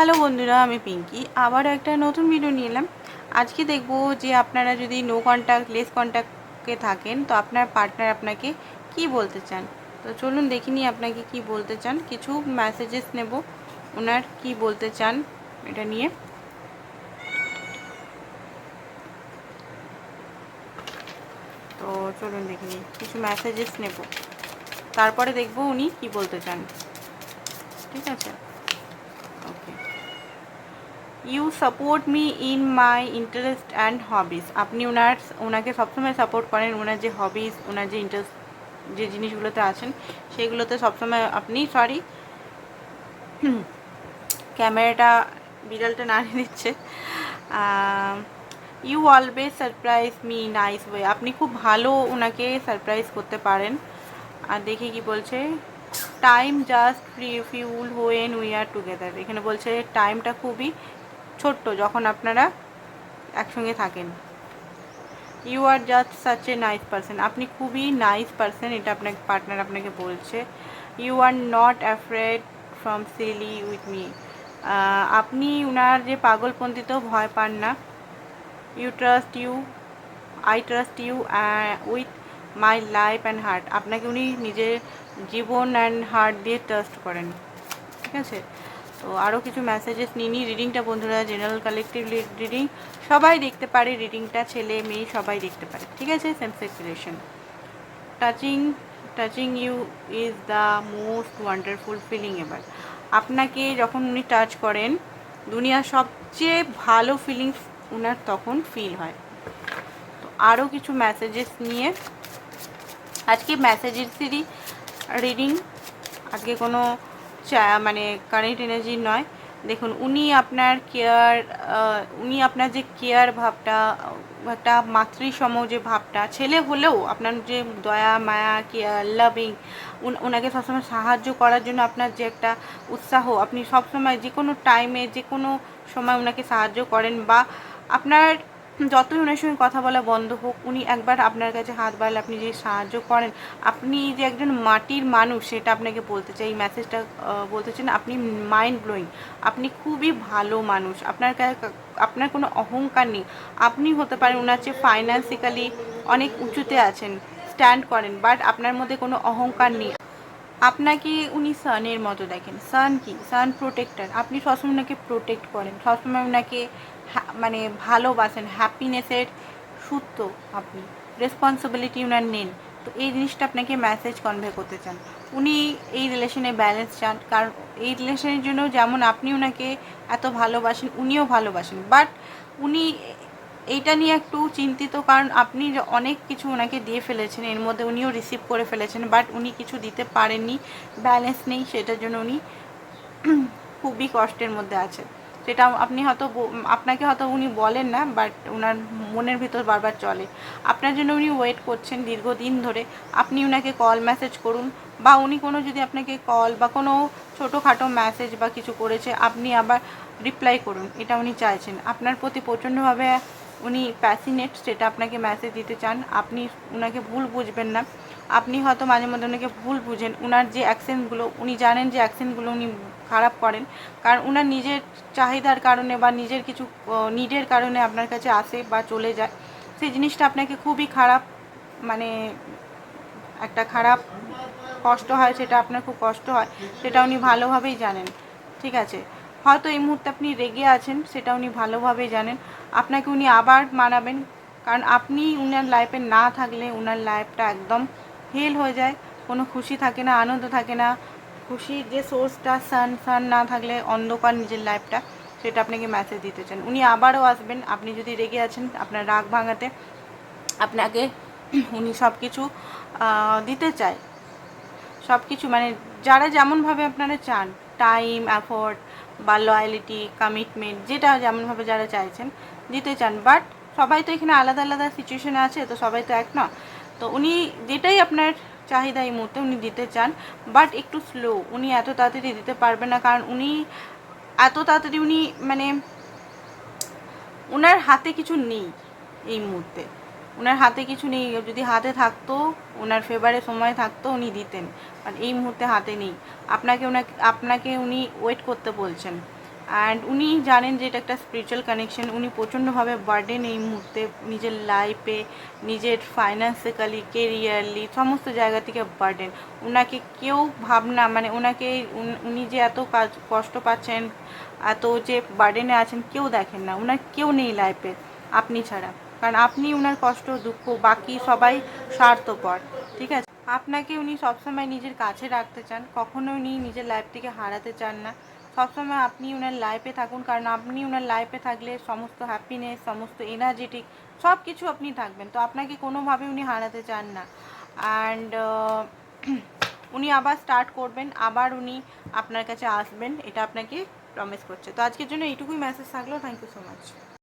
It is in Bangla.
হ্যালো বন্ধুরা, আমি পিঙ্কি। আবার একটা নতুন ভিডিও নিয়ে এলাম। আজকে দেখব যে আপনারা যদি নো কন্ট্যাক্ট লেস কন্ট্যাক্টে থাকেন, তো আপনার পার্টনার আপনাকে কি বলতে চান? তো চলুন দেখিনি আপনাকে কি বলতে চান। কিছু মেসেজেস নেব। ওনার কি বলতে চান এটা নিয়ে। তো চলুন দেখিনি কিছু মেসেজেস নেব। তারপরে দেখব উনি কি বলতে চান। ঠিক আছে? Okay you support me in my interest and hobbies আপনি ওনার ওনাকে সবসময় সাপোর্ট করেন ওনার যে হবিস ওনার যে ইন্টারেস্ট যে জিনিসগুলোতে আছেন, সেগুলোতে সবসময় আপনি সরি ক্যামেরাটা বিড়ালটা নাড়িয়ে দিচ্ছে। You always surprise me nice way আপনি খুব ভালো ওনাকে সারপ্রাইজ করতে পারেন। আর দেখি কি বলছে time just free fuel when we are together এখানে বলছে টাইমটা খুবই ছোট্ট যখন আপনারা একসঙ্গে থাকেন। You are just such a nice person আপনি খুবই নাইস পারসন এটা আপনাকে পার্টনার আপনাকে বলছে। You are not afraid from silly with me আপনি উনার যে পাগলপন্থীতেও ভয় পান না। You trust you I trust you with my life and heart আপনাকে উনি নিজের জীবন অ্যান্ড হার্ট দিয়ে ট্রাস্ট করেন। ঠিক আছে? তো আরও কিছু মেসেজেস নিই রিডিংটা বন্ধুরা জেনারেল কালেকটিভ রিডিং সবাই দেখতে পারে। রিডিংটা ছেলে, মেয়ে সবাই দেখতে পারে। ঠিক আছে? Same relation touching touching you is the most wonderful feeling এবার আপনাকে যখন উনি টাচ করেন, দুনিয়ার সবচেয়ে ভালো ফিলিংস ওনার তখন ফিল হয়। তো আরও কিছু মেসেজেস নিয়ে আজকে মেসেজেসেরই রিডিং আজকে কোনো মানে কারেন্ট এনার্জি নয়। দেখুন, উনি আপনার কেয়ার উনি আপনার যে কেয়ার ভাবটা, একটা মাতৃসম যে ভাবটা, ছেলে হলেও আপনার যে দয়া, মায়া, কেয়ার লাভিং ওনাকে সবসময় সাহায্য করার জন্য আপনার যে একটা উৎসাহ, আপনি সবসময় যে কোনো টাইমে যে কোনো সময় ওনাকে সাহায্য করেন বা আপনার যতই ওনার সঙ্গে কথা বলা বন্ধ হোক, উনি একবার আপনার কাছে হাত বাড়ালে আপনি যে সাহায্য করেন, আপনি যে একজন মাটির মানুষ, সেটা আপনাকে বলতে চাই, এই মেসেজটা বলতে চান আপনি মাইন্ড ব্লোয়িং আপনি খুবই ভালো মানুষ, আপনার আপনার কোনো অহংকার নেই। আপনি হতে পারেন ওনার চেয়ে ফাইন্যান্সিক্যালি অনেক উঁচুতে আছেন স্ট্যান্ড করেন বাট আপনার মধ্যে কোনো অহংকার নেই। আপনাকে উনি সানের মতো দেখেন। সান কি? সান প্রোটেক্টার আপনি সবসময় ওনাকে প্রোটেক্ট করেন। সবসময় ওনাকে মানে ভালোবাসেন। হ্যাপিনেসের সূত্র আপনি। রেসপন্সিবিলিটি ওনার নেন। তো এই জিনিসটা আপনাকে মেসেজ কনভে করতে চান। উনি এই রিলেশনে ব্যালেন্স চান। কারণ এই রিলেশনের জন্য যেমন আপনি ওনাকে এত ভালোবাসেন, উনিও ভালোবাসেন। বাট উনি এইটা নিয়ে একটু চিন্তিত, কারণ আপনি অনেক কিছু ওনাকে দিয়ে ফেলেছেন, এর মধ্যে উনিও রিসিভ করে ফেলেছেন বাট উনি কিছু দিতে পারেননি ব্যালেন্স নেই, সেটার জন্য উনি খুবই কষ্টের মধ্যে আছে সেটা আপনি হয়তো আপনাকে হয়তো উনি বলেন না বাট ওনার মনের ভিতর বারবার চলে। আপনার জন্য উনি ওয়েট করছেন দীর্ঘদিন ধরে, আপনি ওনাকে কল মেসেজ করুন, বা উনি কোনো যদি আপনাকে কল বা কোনো ছোটোখাটো মেসেজ বা কিছু করেছে, আপনি আবার রিপ্লাই করুন, এটা উনি চাইছেন। আপনার প্রতি প্রচণ্ডভাবে উনি প্যাসিনেট সেটা আপনাকে মেসেজ দিতে চান। আপনি ওনাকে ভুল বুঝবেন না। আপনি হয়তো মাঝে মধ্যে ওনাকে ভুল বুঝেন। ওনার যে অ্যাকশানগুলো উনি জানেন যে অ্যাকশানগুলো উনি খারাপ করেন। কারণ ওনার নিজের চাহিদার কারণে বা নিজের কিছু নিডের কারণে আপনার কাছে আসে বা চলে যায়। সেই জিনিসটা আপনাকে খুবই খারাপ মানে একটা খারাপ কষ্ট হয়, সেটা আপনার খুব কষ্ট হয়। সেটা উনি ভালোভাবেই জানেন। ঠিক আছে? হয়তো এই মুহূর্তে আপনি রেগে আছেন, সেটা উনি ভালোভাবে জানেন। আপনাকে উনি আবার মানাবেন, কারণ আপনি উনার লাইফে না থাকলে উনার লাইফটা একদম ফেল হয়ে যায়। কোনো খুশি থাকে না, আনন্দ থাকে না। খুশির যে সোর্সটা সান সান না থাকলে অন্ধকার নিজের লাইফটা সেটা আপনাকে মেসেজ দিতে চান। উনি আবারও আসবেন, আপনি যদি রেগে আছেন, আপনার রাগ ভাঙাতে আপনাকে উনি সব কিছু দিতে চায়। সব কিছু মানে যারা যেমনভাবে আপনারা চান টাইম অ্যাফোর্ট বা লয়ালিটি কমিটমেন্ট যেটা যেমনভাবে যারা চাইছেন দিতে চান। বাট সবাই তো এখানে আলাদা আলাদা সিচুয়েশনে আছে, তো সবাই তো এক না। তো উনি যেটাই আপনার চাহিদা এই মুহূর্তে উনি দিতে চান বাট একটু স্লো উনি এত তাড়াতাড়ি দিতে পারবেন না, কারণ উনি এত তাড়াতাড়ি উনি মানে ওনার হাতে কিছু নেই এই মুহূর্তে। ওনার হাতে কিছু নেই। যদি হাতে থাকতো, ওনার ফেভারে সময় থাকতো, উনি দিতেন। আর এই মুহূর্তে হাতে নেই। আপনাকে ওনাকে, আপনাকে উনি ওয়েট করতে বলছেন। অ্যান্ড উনি জানেন যে এটা একটা স্পিরিচুয়াল কানেকশন উনি প্রচণ্ডভাবে বার্ডেন এই মুহূর্তে নিজের লাইফে নিজের ফাইন্যান্সিক্যালি কেরিয়ারলি সমস্ত জায়গা থেকে বার্ডেন ওনাকে কেউ ভাবনা মানে ওনাকে উন- যে এত কাজ, কষ্ট পাচ্ছেন, এত যে বার্ডেনে আছেন, কেউ দেখেন না। ওনার কেউ নেই লাইফে আপনি ছাড়া। কারণ আপনি ওনার কষ্ট, দুঃখ, বাকি সবাই স্বার্থপর, ঠিক আছে? আপনাকে উনি সবসময় নিজের কাছে রাখতে চান, কখনো উনি নিজের লাইফ থেকে হারাতে চান না। সবসময় আপনি ওনার লাইফে থাকুন, কারণ আপনি ওনার লাইফে থাকলে সমস্ত হ্যাপিনেস সমস্ত এনার্জেটিক সব কিছু আপনি থাকবেন। তো আপনাকে কোনোভাবে উনি হারাতে চান না। অ্যান্ড উনি আবার স্টার্ট করবেন, আবার উনি আপনার কাছে আসবেন, এটা আপনাকে প্রমিস করছে। তো আজকের জন্য এইটুকুই মেসেজ থাকল। Thank you so much